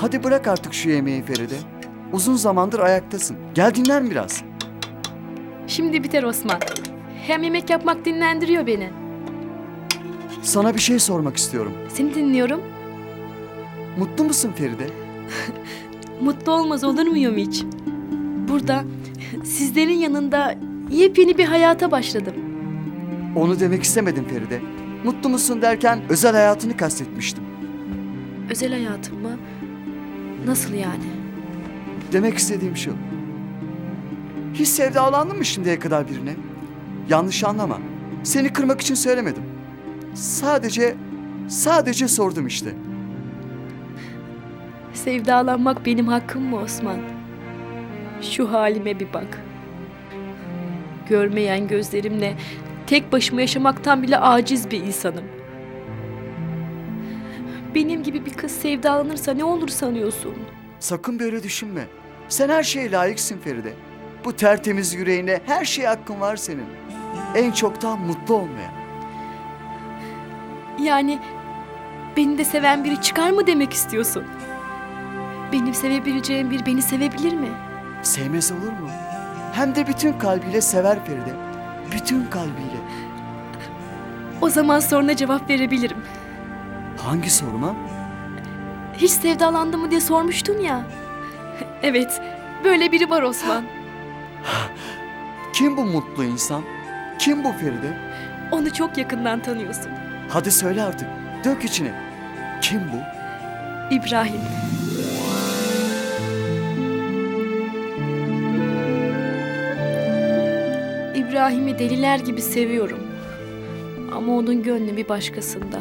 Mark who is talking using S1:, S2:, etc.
S1: Hadi bırak artık şu yemeği Feride. Uzun zamandır ayaktasın. Gel dinlen biraz.
S2: Şimdi biter Osman. Hem yemek yapmak dinlendiriyor beni.
S1: Sana bir şey sormak istiyorum.
S2: Seni dinliyorum.
S1: Mutlu musun Feride?
S2: Mutlu olmaz olur muyum hiç? Burada sizlerin yanında yepyeni bir hayata başladım.
S1: Onu demek istemedim Feride. Mutlu musun derken özel hayatını kastetmiştim.
S2: Özel hayatım mı? Nasıl yani?
S1: Demek istediğim şu. Hiç sevdalandın mı şimdiye kadar birine? Yanlış anlama. Seni kırmak için söylemedim. Sadece, sadece sordum işte.
S2: Sevdalanmak benim hakkım mı Osman? Şu halime bir bak. Görmeyen gözlerimle tek başıma yaşamaktan bile aciz bir insanım. Benim gibi bir kız sevdalanırsa ne olur sanıyorsun?
S1: Sakın böyle düşünme. Sen her şeye layıksın Feride. Bu tertemiz yüreğine her şeye hakkın var senin. En çok da mutlu olmaya.
S2: Yani beni de seven biri çıkar mı demek istiyorsun? Benim sevebileceğim bir beni sevebilir mi?
S1: Sevmez olur mu? Hem de bütün kalbiyle sever Feride. Bütün kalbiyle.
S2: O zaman soruna cevap verebilirim.
S1: Hangi soruma?
S2: Hiç sevdalandın mı diye sormuştun ya. Evet, böyle biri var Osman.
S1: Kim bu mutlu insan? Kim bu Feride?
S2: Onu çok yakından tanıyorsun.
S1: Hadi söyle artık. Dök içine. Kim bu?
S2: İbrahim. İbrahim'i deliler gibi seviyorum. Ama onun gönlü bir başkasında.